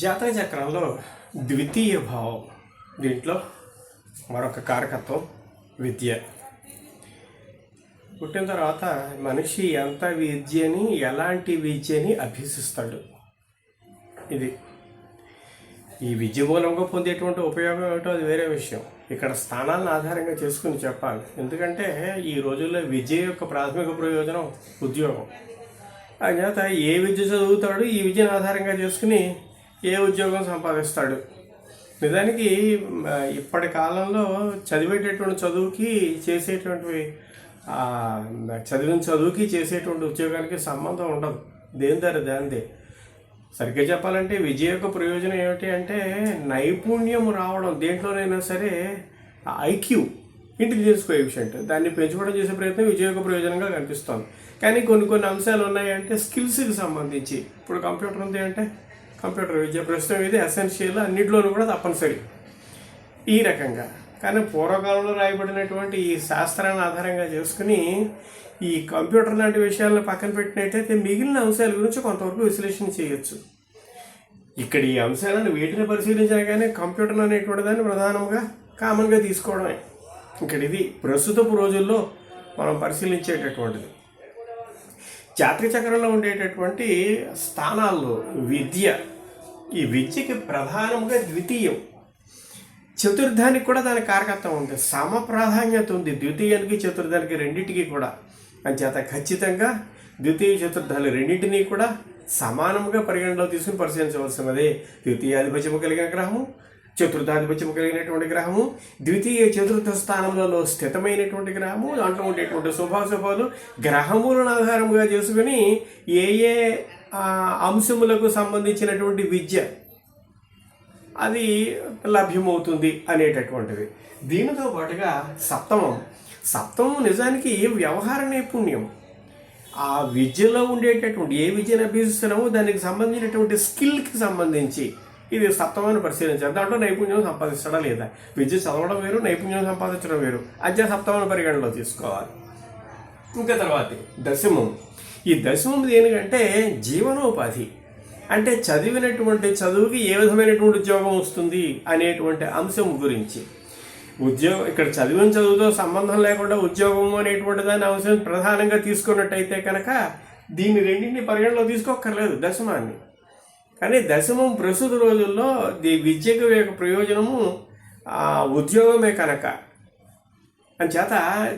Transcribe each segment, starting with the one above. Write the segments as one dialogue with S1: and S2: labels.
S1: జాతక చక్రంలో ద్వితీయ భావం. దీంట్లో మరొక కారకత్వం విద్య. పుట్టిన తర్వాత మనిషి ఎంత విద్యని ఎలాంటి విద్యని అభ్యసిస్తాడు? ఇది. ఈ విద్య మూలంగా పొందేటువంటి ఉపయోగం ఏమిటో అది వేరే విషయం. ఇక్కడ స్థానాలను ఆధారంగా చేసుకుని చెప్పాలి. ఎందుకంటే ఈ రోజుల్లో విద్య యొక్క ప్రాథమిక ప్రయోజనం ఉద్యోగం. అంచేత ఏ విద్య చదువుతాడు ఈ విద్యను ఆధారంగా చేసుకుని ఏ ఉద్యోగం సంపాదిస్తాడు? నిజానికి ఇప్పటి కాలంలో చదివేటటువంటి చదువుకి చేసేటువంటివి చదివిన చదువుకి చేసేటువంటి ఉద్యోగానికి సంబంధం ఉండదు. దేని దారి దానిదే? సరిగ్గా చెప్పాలంటే విద్య యొక్క ప్రయోజనం ఏమిటి అంటే నైపుణ్యం రావడం దేంట్లోనైనా సరే ఐక్యూ ఇంటెలిజెన్స్ కోఎఫిషియంట్ దాన్ని పెంచుకోవడం చేసే ప్రయత్నం విజయ యొక్క ప్రయోజనంగా కనిపిస్తుంది. కానీ కొన్ని కొన్ని అంశాలు ఉన్నాయంటే స్కిల్స్కి సంబంధించి. ఇప్పుడు కంప్యూటర్ ఉంది అంటే కంప్యూటర్ విద్య ప్రస్తుతం ఇది ఎసెన్షియల్ అన్నింటిలోనూ కూడా తప్పనిసరి. ఈ రకంగా. కానీ పూర్వకాలంలో రాయబడినటువంటి ఈ శాస్త్రాన్ని ఆధారంగా చేసుకుని ఈ కంప్యూటర్ లాంటి విషయాలను పక్కన పెట్టినట్టయితే మిగిలిన అంశాల గురించి కొంతవరకు విశ్లేషణ చేయొచ్చు. ఇక్కడ ఈ అంశాలను వీటిని పరిశీలించినా కానీ కంప్యూటర్ అనేటువంటి దాన్ని ప్రధానంగా కామన్గా తీసుకోవడమే. ఇక్కడ ఇది ప్రస్తుతపు రోజుల్లో మనం పరిశీలించేటటువంటిది. జాతక చక్రంలో ఉండేటటువంటి స్థానాల్లో విద్య ఈ విద్యకి ప్రధానంగా ద్వితీయం. చతుర్థానికి కూడా దాని కారకత్వం ఉంది. సమ ప్రాధాన్యత ఉంది. ద్వితీయానికి చతుర్థానికి రెండింటికి కూడా. అంచేత ఖచ్చితంగా ద్వితీయ చతుర్థాలు రెండింటినీ కూడా సమానంగా పరిగణలో తీసుకుని పరిశీలించవలసినది. ద్వితీయాధిపత్యము కలిగిన గ్రహము చతుర్థాధిపత్యము కలిగినటువంటి గ్రహము ద్వితీయ చతుర్థ స్థానములలో స్థితమైనటువంటి గ్రహము దాంట్లో ఉండేటువంటి శుభాశుభాలు గ్రహములను ఆధారముగా చేసుకుని ఏ ఏ అంశములకు సంబంధించినటువంటి విద్య అది లభ్యమవుతుంది అనేటటువంటిది. దీనితో పాటుగా సప్తమం. సప్తమం నిజానికి వ్యవహార నైపుణ్యం ఆ విద్యలో ఉండేటటువంటి ఏ విద్యను అభ్యసిస్తున్నామో దానికి సంబంధించినటువంటి స్కిల్కి సంబంధించి ఇది సప్తమాన్ని పరిశీలించాలి. దాంట్లో నైపుణ్యం సంపాదించడం లేదా విద్య చదవడం వేరు నైపుణ్యం సంపాదించడం వేరు. అద్య సప్తమాన్ని పరిగణలో తీసుకోవాలి. ఇంకా తర్వాత దశమం. ఈ దశమం దేనికంటే జీవనోపాధి. అంటే చదివినటువంటి చదువుకి ఏ విధమైనటువంటి ఉద్యోగం వస్తుంది అనేటువంటి అంశం గురించి. ఉద్యోగం ఇక్కడ చదివిన చదువుతో సంబంధం లేకుండా ఉద్యోగం అనేటువంటి దాని అంశం ప్రధానంగా తీసుకున్నట్టయితే కనుక దీన్ని రెండింటిని పరిగణలో తీసుకోక్కర్లేదు. దశమాన్ని. కానీ దశమం ప్రస్తుత రోజుల్లో ది విద్యకు యొక్క ప్రయోజనము ఉద్యోగమే కనుక. అంచేత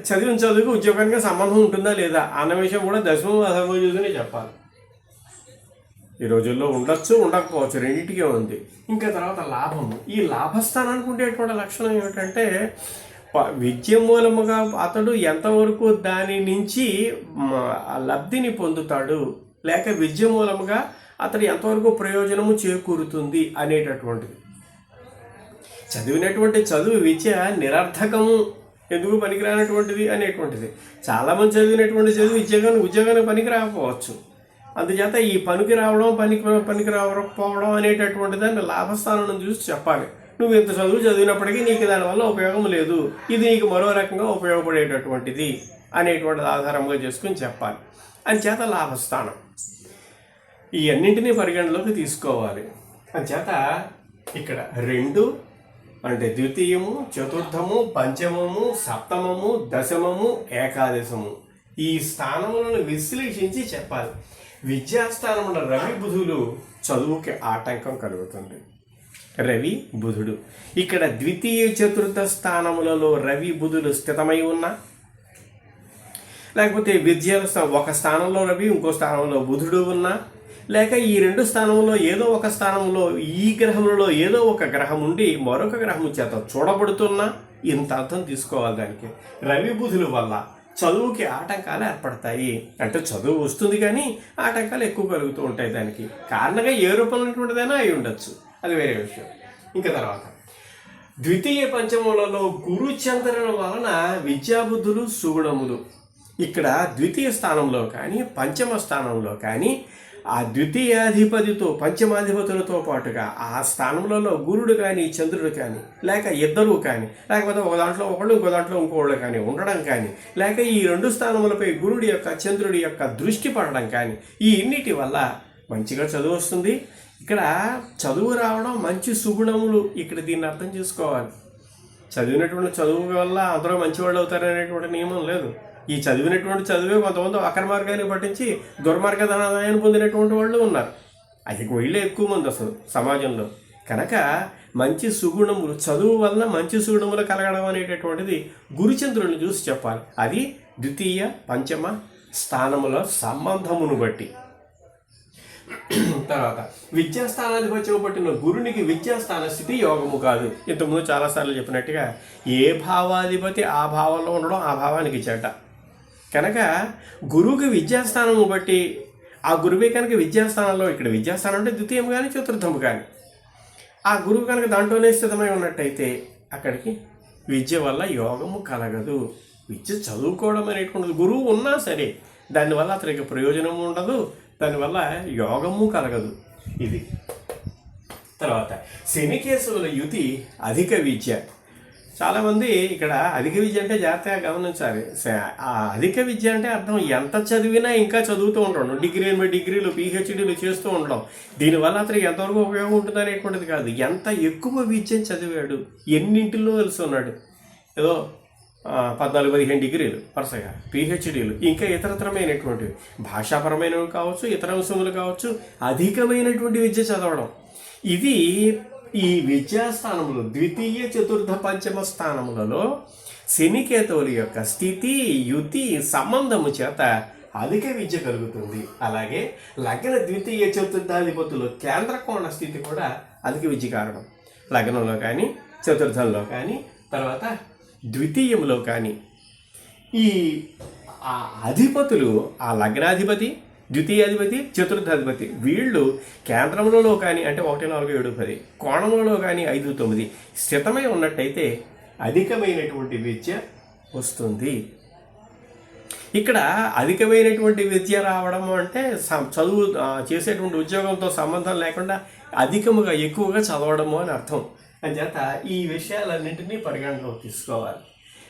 S1: చదివిన చదువుకు ఉద్యోగానికి సంబంధం ఉంటుందా లేదా అన్న విషయం కూడా దశమం అసలు చూసుకునే చెప్పాలి. ఈ రోజుల్లో ఉండొచ్చు ఉండకపోవచ్చు రెండింటికే ఉంది. ఇంకా తర్వాత లాభము. ఈ లాభస్థానానికి ఉండేటువంటి లక్షణం ఏమిటంటే విద్య మూలముగా అతడు ఎంతవరకు దాని నుంచి లబ్ధిని పొందుతాడు లేక విద్య మూలముగా అతడు ఎంతవరకు ప్రయోజనము చేకూరుతుంది అనేటటువంటిది. చదివినటువంటి చదువు విద్య నిరర్థకము ఎందుకు పనికిరానటువంటిది అనేటువంటిది. చాలామంది చదివినటువంటి చదువు ఉద్యోగానికి ఉద్యోగానికి పనికి రాకపోవచ్చు అందుచేత ఈ పనికి రావడం పనికి పనికి రావకపోవడం అనేటటువంటి దాన్ని లాభస్థానం చూసి చెప్పాలి. నువ్వు ఇంత చదువు చదివినప్పటికీ నీకు దానివల్ల ఉపయోగం లేదు. ఇది నీకు మరో రకంగా ఉపయోగపడేటటువంటిది అనేటువంటిది ఆధారంగా చేసుకుని చెప్పాలి. అందుచేత లాభస్థానం. ఈ అన్నింటినీ పరిగణలోకి తీసుకోవాలి. అంచేత ఇక్కడ రెండు అంటే ద్వితీయము చతుర్థము పంచమము సప్తమము దశమము ఏకాదశము. ఈ స్థానములను విశ్లేషించి చెప్పాలి. విద్యాస్థానముల రవి బుధులు చదువుకి ఆటంకం కలుగుతుంది. రవి బుధుడు. ఇక్కడ ద్వితీయ చతుర్థ స్థానములలో రవి బుధులు స్థితమై ఉన్నా? లేకపోతే విద్యాస్థానం ఒక స్థానంలో రవి ఇంకో స్థానంలో బుధుడు ఉన్నా? లేక ఈ రెండు స్థానంలో ఏదో ఒక స్థానంలో ఈ గ్రహంలో ఏదో ఒక గ్రహం ఉండి మరొక గ్రహం చేత చూడబడుతున్నా ఇంత అర్థం తీసుకోవాలి దానికి. రవి బుధుల వల్ల చదువుకి ఆటంకాలు ఏర్పడతాయి. అంటే చదువు వస్తుంది కానీ ఆటంకాలు ఎక్కువ కలుగుతూ ఉంటాయి దానికి. కారణంగా ఏ రూపంలోటువంటిదైనా అయి ఉండొచ్చు. అది వేరే విషయం. ఇంకా తర్వాత. ద్వితీయ పంచములలో గురు చంద్రుల వలన విద్యాబుద్ధులు సుగుణములు. ఇక్కడ ద్వితీయ స్థానంలో కానీ పంచమ స్థానంలో కానీ ఆ ద్వితీయాధిపతితో పంచమాధిపతులతో పాటుగా ఆ స్థానంలో గురుడు కానీ చంద్రుడు కానీ లేక ఇద్దరు కానీ లేకపోతే ఒక దాంట్లో ఒకళ్ళు ఇంకో దాంట్లో ఇంకోళ్ళు కానీ ఉండడం కానీ లేక ఈ రెండు స్థానములపై గురుడి యొక్క చంద్రుడి యొక్క దృష్టి పడడం కానీ ఈ ఇన్నిటి వల్ల మంచిగా చదువు వస్తుంది. ఇక్కడ చదువు రావడం మంచి సుగుణములు ఇక్కడ దీన్ని అర్థం చేసుకోవాలి. చదివినటువంటి చదువు వల్ల అందరూ మంచివాళ్ళు అవుతారనేటువంటి నియమం లేదు. ఈ చదివినటువంటి చదివే కొంతమంది అక్రమార్గాన్ని పట్టించి దుర్మార్గ ధనాదాయాన్ని పొందినటువంటి వాళ్ళు ఉన్నారు. అది వీళ్ళే ఎక్కువ మంది అసలు సమాజంలో. కనుక మంచి సుగుణములు చదువు వలన మంచి సుగుణములు కలగడం అనేటటువంటిది గురుచంద్రుని చూసి చెప్పాలి. అది ద్వితీయ పంచమ స్థానముల సంబంధమును బట్టి. తర్వాత విద్యాస్థానాధిపతి పట్టిన గురునికి విద్యాస్థాన స్థితి యోగము కాదు. ఇంతకుముందు చాలాసార్లు చెప్పినట్టుగా ఏ భావాధిపతి ఆ భావంలో ఉండడం ఆ భావానికి చెడ్డ. కనుక గురువుకి విద్యాస్థానము బట్టి ఆ గురువే కనుక విద్యాస్థానంలో ఇక్కడ విద్యాస్థానం అంటే ద్వితీయం కానీ చతుర్థము కానీ ఆ గురువు కనుక దాంట్లోనే స్థితమై ఉన్నట్టయితే అక్కడికి విద్య వల్ల యోగము కలగదు. విద్య చదువుకోవడం అనేటువంటిది గురువు ఉన్నా సరే దానివల్ల అతనికి ప్రయోజనము ఉండదు దానివల్ల యోగము కలగదు. ఇది. తర్వాత శనికేశవుల యుతి అధిక విద్య. చాలామంది ఇక్కడ అధిక విద్య అంటే జాగ్రత్తగా గమనించాలి. ఆ అధిక విద్య అంటే అర్థం ఎంత చదివినా ఇంకా చదువుతూ ఉండడం. డిగ్రీ ఎనభై డిగ్రీలు పిహెచ్డీలు చేస్తూ ఉండడం. దీనివల్ల అతనికి ఎంతవరకు ఉపయోగం ఉంటుంది అనేటువంటిది కాదు. ఎంత ఎక్కువ విద్యను చదివాడు ఎన్నింటిలో తెలిసి ఉన్నాడు? ఏదో పద్నాలుగు పదిహేను డిగ్రీలు వరుసగా. పిహెచ్డీలు ఇంకా ఇతరతరమైనటువంటివి. భాషాపరమైనవి కావచ్చు ఇతర అంశములు కావచ్చు అధికమైనటువంటి విద్య చదవడం. ఇది ఈ విద్యాస్థానములు ద్వితీయ చతుర్థ పంచమ స్థానములలో శనికేతువుల యొక్క స్థితి యుతి సంబంధము చేత అధిక విద్య కలుగుతుంది. అలాగే లగ్న ద్వితీయ చతుర్థాధిపతులు కేంద్రకోణ స్థితి కూడా అధిక విద్య కారణం. లగ్నంలో కానీ చతుర్థంలో కానీ తర్వాత ద్వితీయంలో కానీ ఈ ఆ అధిపతులు ఆ లగ్నాధిపతి ద్వితీయాధిపతి చతుర్థాధిపతి. వీళ్ళు కేంద్రంలో కానీ అంటే ఒకటి నాలుగు ఏడు పది. కోణంలో కానీ ఐదు తొమ్మిది. స్థితమై ఉన్నట్టయితే అధికమైనటువంటి విద్య వస్తుంది. ఇక్కడ అధికమైనటువంటి విద్య రావడం అంటే చదువు చేసేటువంటి ఉద్యోగంతో సంబంధం లేకుండా అధికముగా ఎక్కువగా చదవడము అని అర్థం. అంచేత ఈ విషయాలన్నింటినీ పరిగణలోకి తీసుకోవాలి.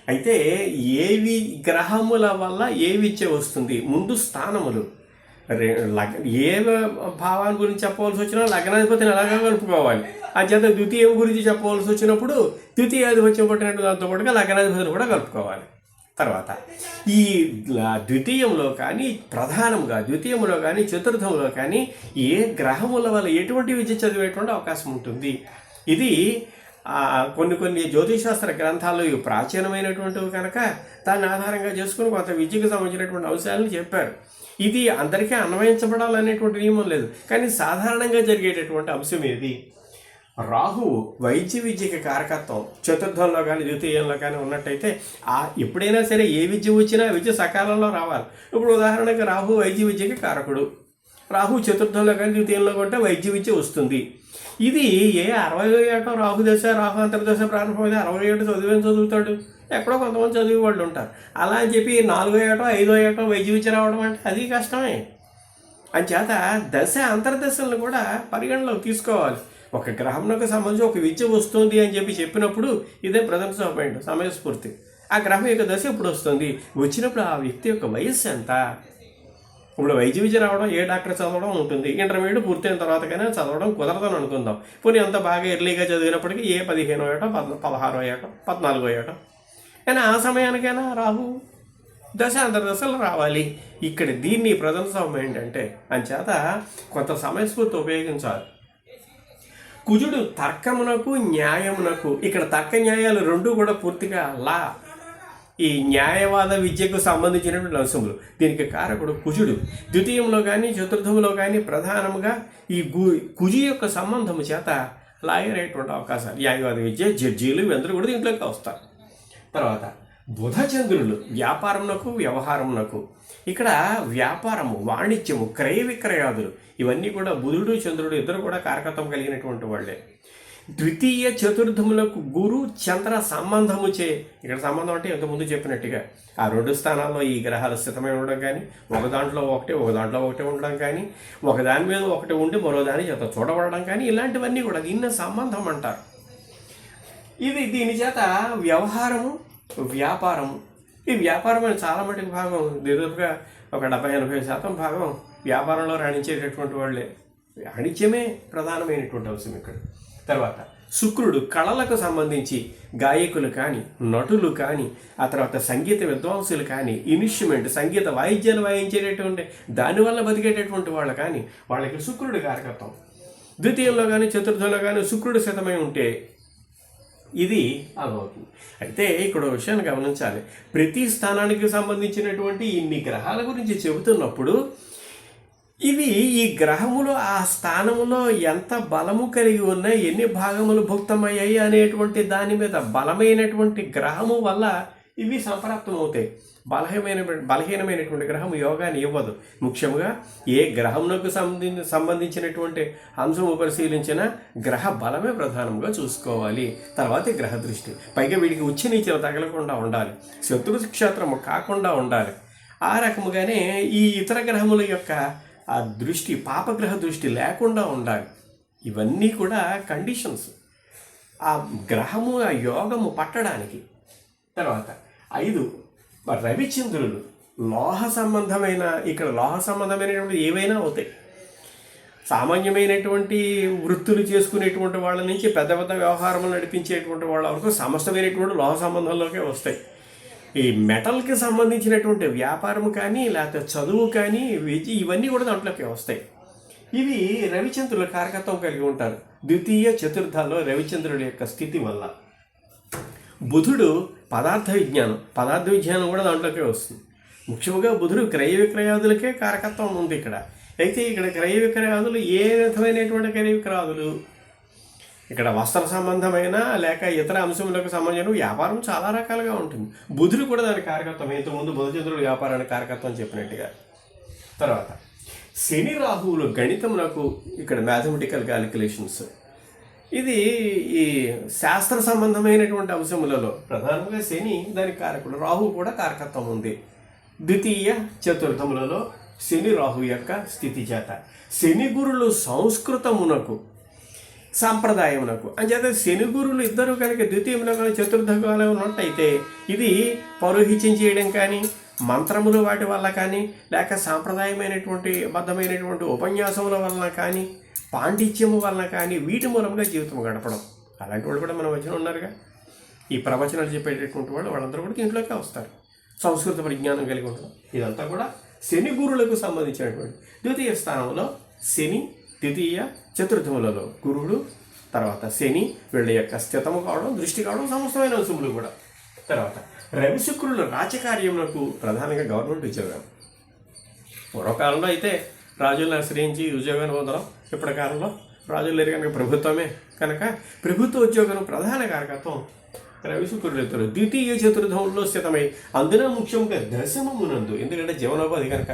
S1: అయితే ఏవి గ్రహముల వల్ల ఏ విద్య వస్తుంది? ముందు స్థానములు. ఏ భావాన్ని గురించి చెప్పవలసి వచ్చినా లగ్నాధిపతిని ఎలాగా కలుపుకోవాలి? అంచేత ద్వితీయం గురించి చెప్పవలసి వచ్చినప్పుడు ద్వితీయాధిపత్యం పట్టినట్టు దాంతో పాటుగా లగ్నాధిపతిని కూడా కలుపుకోవాలి. తర్వాత ఈ ద్వితీయంలో కానీ ప్రధానంగా ద్వితీయంలో కానీ చతుర్థంలో కానీ ఏ గ్రహముల వల్ల ఎటువంటి విద్య చదివేటువంటి అవకాశం ఉంటుంది? ఇది కొన్ని కొన్ని జ్యోతిషాస్త్ర గ్రంథాలు ఇవి ప్రాచీనమైనటువంటివి కనుక దాన్ని ఆధారంగా చేసుకుని కొంత విద్యకు సంబంధించినటువంటి అంశాలను చెప్పారు. ఇది అందరికీ అన్వయించబడాలనేటువంటి నియమం లేదు. కానీ సాధారణంగా జరిగేటటువంటి అంశం ఏది? రాహువు వైద్య విద్యకి కారకత్వం. చతుర్థంలో కానీ ద్వితీయంలో కానీ ఉన్నట్టయితే ఆ ఎప్పుడైనా సరే ఏ విద్య వచ్చినా విద్య సకాలంలో రావాలి. ఇప్పుడు ఉదాహరణకు రాహు వైద్య విద్యకి కారకుడు. రాహు చతుర్థంలో కానీ ద్వితీయంలో కొంటే వైద్య విద్య వస్తుంది. ఇది ఏ అరవై ఏటో రాహు దశ రాహు అంతర్దశ ప్రారంభమైతే అరవై ఏటో చదివేం చదువుతాడు? ఎక్కడో కొంతమంది చదివే వాళ్ళు ఉంటారు. అలా అని చెప్పి నాలుగో ఏటో ఐదో ఏటో వైద్య విద్య రావడం అంటే అది కష్టమే. అంచేత దశ అంతర్దశలను కూడా పరిగణలోకి తీసుకోవాలి. ఒక గ్రహంలోకి సంబంధించి ఒక విద్య వస్తుంది అని చెప్పి చెప్పినప్పుడు ఇదే ప్రదర్శన పాయింట్ సమయస్ఫూర్తి ఆ గ్రహం యొక్క దశ ఎప్పుడు వస్తుంది? వచ్చినప్పుడు ఆ వ్యక్తి యొక్క వయస్సు ఎంత? ఇప్పుడు వైద్య విద్య రావడం ఏ డాక్టర్ చదవడం ఉంటుంది? ఇంటర్మీడియట్ పూర్తయిన తర్వాత కానీ చదవడం కుదరదని అనుకుందాం. పోనీ అంత బాగా ఎర్లీగా చదివినప్పటికీ ఏ పదిహేనో ఏటో పద్ పదహారో ఏటో పద్నాలుగో ఏటో? కానీ ఆ సమయానికైనా రావు. దశ అంతర్దశలు రావాలి. ఇక్కడ దీన్ని ప్రజెంట్ సమయం ఏంటంటే అంచేత కొంత సమయస్ఫూర్తి ఉపయోగించాలి. కుజుడు తర్కమునకు న్యాయమునకు ఇక్కడ తర్క న్యాయాలు రెండు కూడా పూర్తిగా లా. ఈ న్యాయవాద విద్యకు సంబంధించినటువంటి అంశములు. దీనికి కారకుడు కుజుడు. ద్వితీయంలో కానీ చతుర్థంలో కానీ ప్రధానముగా ఈ గు కుజు యొక్క సంబంధము చేత లాయర్ అయ్యేటువంటి అవకాశాలు. న్యాయవాద విద్య జడ్జీలు ఇవందరూ కూడా దీంట్లోకి వస్తారు. తర్వాత బుధచంద్రులు వ్యాపారమునకు వ్యవహారమునకు. ఇక్కడ వ్యాపారము వాణిజ్యము క్రయ విక్రయాదులు ఇవన్నీ కూడా బుధుడు చంద్రుడు ఇద్దరు కూడా కారకత్వం కలిగినటువంటి వాళ్ళే. ద్వితీయ చతుర్థములకు గురు చంద్ర సంబంధము చే ఇక్కడ సంబంధం అంటే ఇంతకుముందు చెప్పినట్టుగా ఆ రెండు స్థానాల్లో ఈ గ్రహాలు స్థితమై ఉండడం కానీ ఒక దాంట్లో ఒకటి ఒక దాంట్లో ఒకటి ఉండడం కానీ ఒకదాని మీద ఒకటి ఉండి మరో దాని చేత చూడబడడం కానీ ఇలాంటివన్నీ కూడా దీన్ని సంబంధం అంటారు. ఇది దీని చేత వ్యవహారము వ్యాపారము. ఈ వ్యాపారమైన చాలా మటుకు భాగం. దాదాపుగా ఒక డెబ్బై ఎనభై శాతం భాగం వ్యాపారంలో రాణించేటటువంటి వాళ్ళే. వాణిజ్యమే ప్రధానమైనటువంటి అంశం ఇక్కడ. తర్వాత శుక్రుడు కళలకు సంబంధించి గాయకులు కానీ నటులు కానీ ఆ తర్వాత సంగీత విద్వాంసులు కానీ ఇన్స్ట్రుమెంట్ సంగీత వాయిద్యాలు వాయించేటటువంటి దానివల్ల బతికేటటువంటి వాళ్ళు కానీ వాళ్ళకి శుక్రుడు కారకత్వం. ద్వితీయంలో కానీ చతుర్థంలో కానీ శుక్రుడు శతమై ఉంటే ఇది అలవుతుంది అయితే ఇక్కడ ఒక విషయాన్ని గమనించాలి. ప్రతి స్థానానికి సంబంధించినటువంటి ఇన్ని గ్రహాల గురించి చెబుతున్నప్పుడు ఇవి ఈ గ్రహములు ఆ స్థానములో ఎంత బలము కలిగి ఉన్నాయి ఎన్ని భాగములు భుక్తమయ్యాయి అనేటువంటి దాని మీద బలమైనటువంటి గ్రహము వల్ల ఇవి సంప్రాప్తమవుతాయి. బలహీనమైన బలహీనమైనటువంటి గ్రహం యోగాన్ని ఇవ్వదు. ముఖ్యంగా ఏ గ్రహంలోకి సంబంధించి సంబంధించినటువంటి అంశము పరిశీలించిన గ్రహ బలమే ప్రధానంగా చూసుకోవాలి. తర్వాత గ్రహ దృష్టి. పైగా వీడికి ఉచ్చ నీచలు తగలకుండా ఉండాలి. శత్రు క్షేత్రము కాకుండా ఉండాలి. ఆ రకముగానే ఈ ఇతర గ్రహముల యొక్క ఆ దృష్టి పాపగ్రహ దృష్టి లేకుండా ఉండాలి. ఇవన్నీ కూడా కండిషన్స్. ఆ గ్రహము ఆ యోగము పట్టడానికి. తర్వాత ఐదు రవిచంద్రులు లోహ సంబంధమైన ఇక్కడ లోహ సంబంధమైనటువంటి ఏవైనా అవుతాయి. సామాన్యమైనటువంటి వృత్తులు చేసుకునేటువంటి వాళ్ళ నుంచి పెద్ద పెద్ద వ్యవహారములు నడిపించేటువంటి వాళ్ళ వరకు సమస్తమైనటువంటి లోహ సంబంధంలోకే వస్తాయి. ఈ మెటల్కి సంబంధించినటువంటి వ్యాపారం కానీ లేకపోతే చదువు కానీ విద్య ఇవన్నీ కూడా దాంట్లోకి వస్తాయి. ఇవి రవిచంద్రుల కారకత్వం కలిగి ఉంటారు. ద్వితీయ చతుర్థాల్లో రవిచంద్రుడి యొక్క స్థితి వల్ల. బుధుడు పదార్థ విజ్ఞానం. పదార్థ విజ్ఞానం కూడా దాంట్లోకే వస్తుంది. ముఖ్యంగా బుధుడు క్రయ విక్రయాదులకే కారకత్వం ఉంది ఇక్కడ. అయితే ఇక్కడ క్రయ విక్రయాదులు ఏ విధమైనటువంటి క్రయ విక్రయాదులు? ఇక్కడ వస్త్ర సంబంధమైన లేక ఇతర అంశములకు సంబంధించిన వ్యాపారం చాలా రకాలుగా ఉంటుంది. బుధుడు కూడా దాని కారకత్వం. ఇంతకుముందు బుధచంద్రుడు వ్యాపారానికి కారకత్వం చెప్పినట్టుగా. తర్వాత శని రాహువులు గణితం నాకు ఇక్కడ మ్యాథమెటికల్ క్యాలిక్యులేషన్స్ ఇది ఈ శాస్త్ర సంబంధమైనటువంటి అంశములలో ప్రధానంగా శని దానికి కారకుడు రాహు కూడా కారకత్వం ఉంది. ద్వితీయ చతుర్థములలో శని రాహు యొక్క స్థితి చేత. శని గురులు సంస్కృతమునకు సాంప్రదాయమునకు అంచేత శని గురులు ఇద్దరు కనుక ద్వితీయంలో కానీ చతుర్థ కాలం ఉన్నట్టయితే ఇది పౌరోహిత్యం చేయడం కానీ మంత్రములు వాటి వల్ల కానీ లేక సాంప్రదాయమైనటువంటి బద్ధమైనటువంటి ఉపన్యాసముల వలన కానీ పాండిత్యము వలన కానీ వీటి మూలంగా జీవితం గడపడం. అలాంటి వాళ్ళు కూడా మన మధ్యన ఉన్నారుగా. ఈ ప్రవచనాలు చెప్పేటటువంటి వాళ్ళు వాళ్ళందరూ కూడా దీంట్లోకే వస్తారు. సంస్కృత పరిజ్ఞానం కలిగి ఉంటారు ఇదంతా కూడా శని గురులకు సంబంధించినటువంటి ద్వితీయ స్థానంలో శని ద్వితీయ చతుర్థములలో గురుడు తర్వాత శని వీళ్ళ యొక్క స్థితము కావడం దృష్టి కావడం సమస్తమైన అంశములు కూడా. తర్వాత రవి శుక్రులు రాజకార్యములకు ప్రధానంగా గవర్నమెంట్ ఉద్యోగం. పూర్వకాలంలో అయితే రాజులను ఆశ్రయించి ఉద్యోగాన్ని పొందడం ఇప్పటి కాలంలో రాజులు లేరు కనుక ప్రభుత్వమే. కనుక ప్రభుత్వ ఉద్యోగం ప్రధాన కారకత్వం. రవి శుక్రుడు ఇద్దరు ద్వితీయ చతుర్థంలో స్థితమై అందులో ముఖ్యంగా దశమమునందు. ఎందుకంటే జీవనోపాధి కనుక.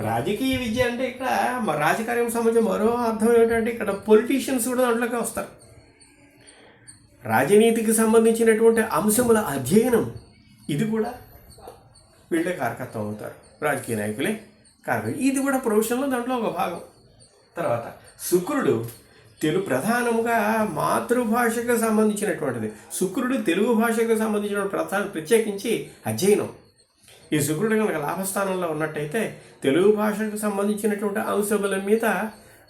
S1: రాజకీయ విద్య అంటే ఇక్కడ మా రాజకార్యం సంబంధించి మరో అర్థం ఏంటంటే ఇక్కడ పొలిటీషియన్స్ కూడా దాంట్లోకి వస్తారు. రాజనీతికి సంబంధించినటువంటి అంశముల అధ్యయనం. ఇది కూడా వీళ్ళే కారకత్వం అవుతారు. రాజకీయ నాయకులే. కాదు ఇది కూడా ప్రొవిషన్లో దాంట్లో ఒక భాగం. తర్వాత శుక్రుడు తెలుగు ప్రధానముగా మాతృభాషకు సంబంధించినటువంటిది. శుక్రుడు తెలుగు భాషకు సంబంధించిన ప్రధాన ప్రత్యేకించి అధ్యయనం. ఈ శుక్రుడు కనుక లాభస్థానంలో ఉన్నట్టయితే తెలుగు భాషకు సంబంధించినటువంటి అంశముల మీద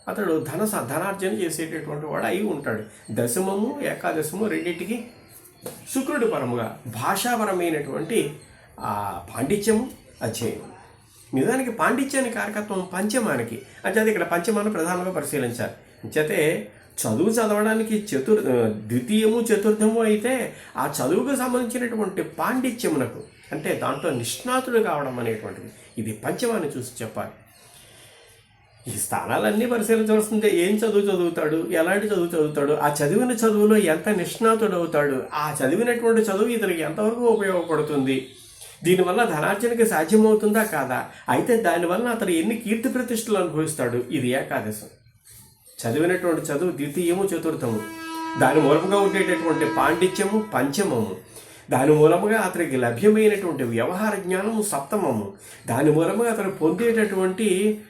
S1: అతడు ధన స- ధనార్జన చేసేటటువంటి వాడు అయి ఉంటాడు. దశమము ఏకాదశము రెండింటికి శుక్రుడు పరముగా భాషాపరమైనటువంటి పాండిత్యము అధ్యయనం. నిజానికి పాండిత్యానికి కారకత్వం పంచమానికి. అంచేత ఇక్కడ పంచమాన్ని ప్రధానంగా పరిశీలించాలి. అంచేతే చదువు చదవడానికి చతుర్ ద్వితీయము చతుర్థము అయితే ఆ చదువుకు సంబంధించినటువంటి పాండిత్యమునకు అంటే దాంట్లో నిష్ణాతుడు కావడం అనేటువంటిది. ఇది పంచమాన్ని చూసి చెప్పాలి. ఈ స్థానాలన్నీ పరిశీలించవలసిందే. ఏం చదువు చదువుతాడు? ఎలాంటి చదువు చదువుతాడు? ఆ చదివిన చదువులో ఎంత నిష్ణాతుడు అవుతాడు ఆ చదివినటువంటి చదువు ఇతనికి ఎంతవరకు ఉపయోగపడుతుంది? దీనివల్ల ధనార్జనకి సాధ్యమవుతుందా కాదా? అయితే దానివల్ల అతను ఎన్ని కీర్తి ప్రతిష్టలు అనుభవిస్తాడు? ఇది ఏకాదశం. చదివినటువంటి చదువు ద్వితీయము చతుర్థము. దాని మూలముగా ఉండేటటువంటి పాండిత్యము పంచమము. దాని మూలముగా అతనికి లభ్యమైనటువంటి వ్యవహార జ్ఞానము సప్తమము. దాని మూలముగా అతను పొందేటటువంటి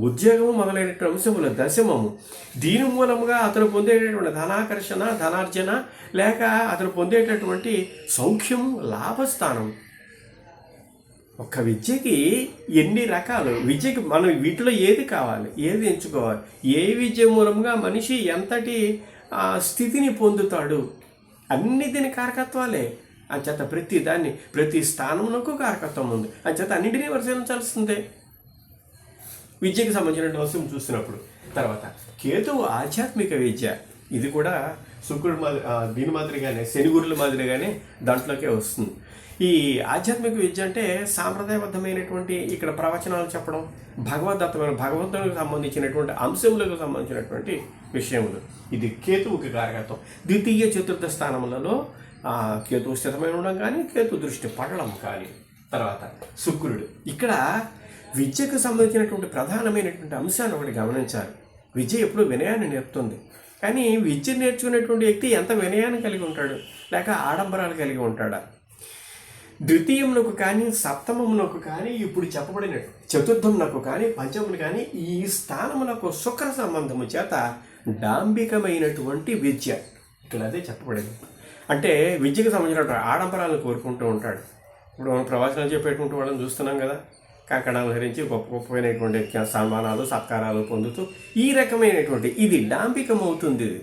S1: ఉద్యోగము మొదలైనటువంటి అంశములు దశమము. దీని మూలముగా అతను పొందేటటువంటి ధనాకర్షణ ధనార్జన లేక అతను పొందేటటువంటి సౌఖ్యము లాభస్థానం ఒక విద్యకి ఎన్ని రకాలు? విద్యకి మనం వీటిలో ఏది కావాలి? ఏది ఎంచుకోవాలి? ఏ విద్య మూలంగా మనిషి ఎంతటి స్థితిని పొందుతాడు? అన్ని దీని కారకత్వాలే. అంచేత ప్రతి దాన్ని ప్రతి స్థానమునకు కారకత్వం ఉంది. అంచేత అన్నింటినీ పరిశీలించాల్సిందే. విద్యకి సంబంధించిన అంశం చూసినప్పుడు తర్వాత కేతువు ఆధ్యాత్మిక విద్య. ఇది కూడా శుక్రుడు మాదిరి దీని మాదిరిగానే శని గురుల మాదిరిగానే దాంట్లోకే వస్తుంది. ఈ ఆధ్యాత్మిక విద్య అంటే సాంప్రదాయబద్ధమైనటువంటి ఇక్కడ ప్రవచనాలు చెప్పడం భగవద్దత్తమైన భగవంతునికి సంబంధించినటువంటి అంశములకు సంబంధించినటువంటి విషయములు. ఇది కేతువుకి కారకత్వం ద్వితీయ చతుర్థ స్థానములలో కేతువు స్థితమై ఉండడం కానీ కేతు దృష్టి పడడం కానీ. తర్వాత శుక్రుడు. ఇక్కడ విద్యకు సంబంధించినటువంటి ప్రధానమైనటువంటి అంశాన్ని ఒకటి గమనించాలి. విద్య ఎప్పుడు వినయాన్ని నేర్పుతుంది. కానీ విద్య నేర్చుకునేటువంటి వ్యక్తి ఎంత వినయాన్ని కలిగి ఉంటాడు? లేక ఆడంబరాలు కలిగి ఉంటాడా? ద్వితీయమునకు కానీ సప్తమమునకు కానీ ఇప్పుడు చెప్పబడిన చతుర్థమునకు కానీ పంచమును కానీ ఈ స్థానమునకు శుక్ర సంబంధము చేత డాంబికమైనటువంటి విద్య. ఇక్కడ అదే చెప్పబడింది. అంటే విద్యకు సంబంధించినటువంటి ఆడంబరాలను కోరుకుంటూ ఉంటాడు. ఇప్పుడు మనం ప్రవచనాలు చెప్పేటువంటి వాళ్ళని చూస్తున్నాం కదా కంకణాలు ధరించి గొప్ప గొప్పమైనటువంటి సన్మానాలు సత్కారాలు పొందుతూ ఈ రకమైనటువంటి ఇది డాంబికం అవుతుంది ఇది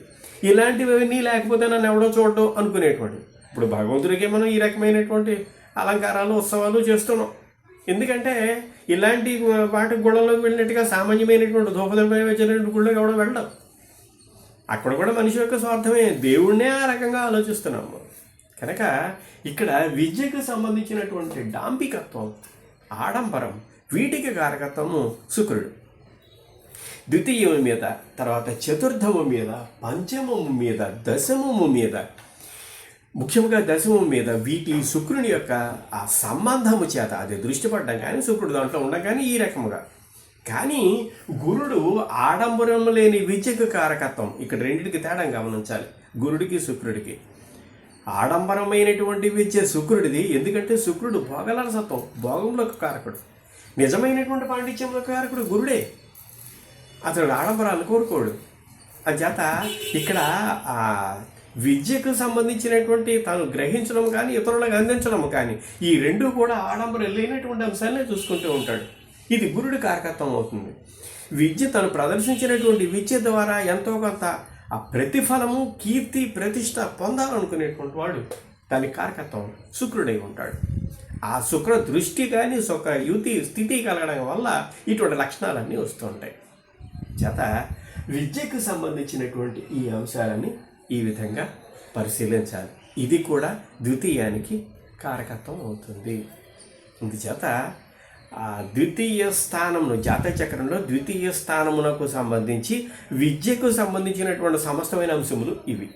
S1: ఇలాంటివన్నీ లేకపోతే నన్ను ఎవడో చూడడం అనుకునేటువంటి. ఇప్పుడు భగవంతుడికి మనం ఈ రకమైనటువంటి అలంకారాలు ఉత్సవాలు చేస్తున్నాం. ఎందుకంటే ఇలాంటి వాటి గుళ్ళలోకి వెళ్ళినట్టుగా సామాన్యమైనటువంటి ధూపదమైన వచ్చినటువంటి గుళ్ళకి ఎవడో వెళ్ళడం అక్కడ కూడా మనిషి యొక్క స్వార్థమే. దేవుణ్ణే ఆ రకంగా ఆలోచిస్తున్నాము. కనుక ఇక్కడ విద్యకు సంబంధించినటువంటి డాంబికత్వం ఆడంబరం వీటికి కారకత్వము శుక్రుడు. ద్వితీయము మీద తర్వాత చతుర్థము మీద పంచమము మీద దశమము మీద ముఖ్యంగా దశమం మీద వీటి శుక్రుని యొక్క ఆ సంబంధము చేత అది దృష్టి పడ్డం కానీ శుక్రుడు దాంట్లో ఉండడం కానీ ఈ రకముగా. కానీ గురుడు ఆడంబరం లేని విద్యకు కారకత్వం. ఇక్కడ రెండింటికి తేడా గమనించాలి. గురుడికి శుక్రుడికి. ఆడంబరమైనటువంటి విద్య శుక్రుడిది. ఎందుకంటే శుక్రుడు భోగలరసత్వం భోగంలోకి కారకుడు. నిజమైనటువంటి పాండిత్యంలో కారకుడు గురుడే. అతడు ఆడంబరాలు కోరుకోడు. చేత ఇక్కడ విద్యకు సంబంధించినటువంటి తాను గ్రహించడం కానీ ఇతరులకు అందించడం కానీ ఈ రెండు కూడా ఆడంబరం లేనటువంటి అంశాలనే చూసుకుంటూ ఉంటాడు. ఇది గురుడి కారకత్వం అవుతుంది. విద్య తను ప్రదర్శించినటువంటి విద్య ద్వారా ఎంతో కొంత ఆ ప్రతిఫలము కీర్తి ప్రతిష్ట పొందాలనుకునేటువంటి వాడు దాని కారకత్వం శుక్రుడై ఉంటాడు. ఆ శుక్ర దృష్టి కానీ శుక్ర యుతి స్థితి కలగడం వల్ల ఇటువంటి లక్షణాలన్నీ వస్తుంటాయి చేత విద్యకు సంబంధించినటువంటి ఈ అంశాలని ఈ విధంగా పరిశీలించాలి. ఇది కూడా ద్వితీయానికి కారకత్వం అవుతుంది. అందుచేత ఆ ద్వితీయ స్థానమును జాతక చక్రంలో ద్వితీయ స్థానమునకు సంబంధించి విద్యకు సంబంధించినటువంటి సమస్తమైన అంశములు ఇవి.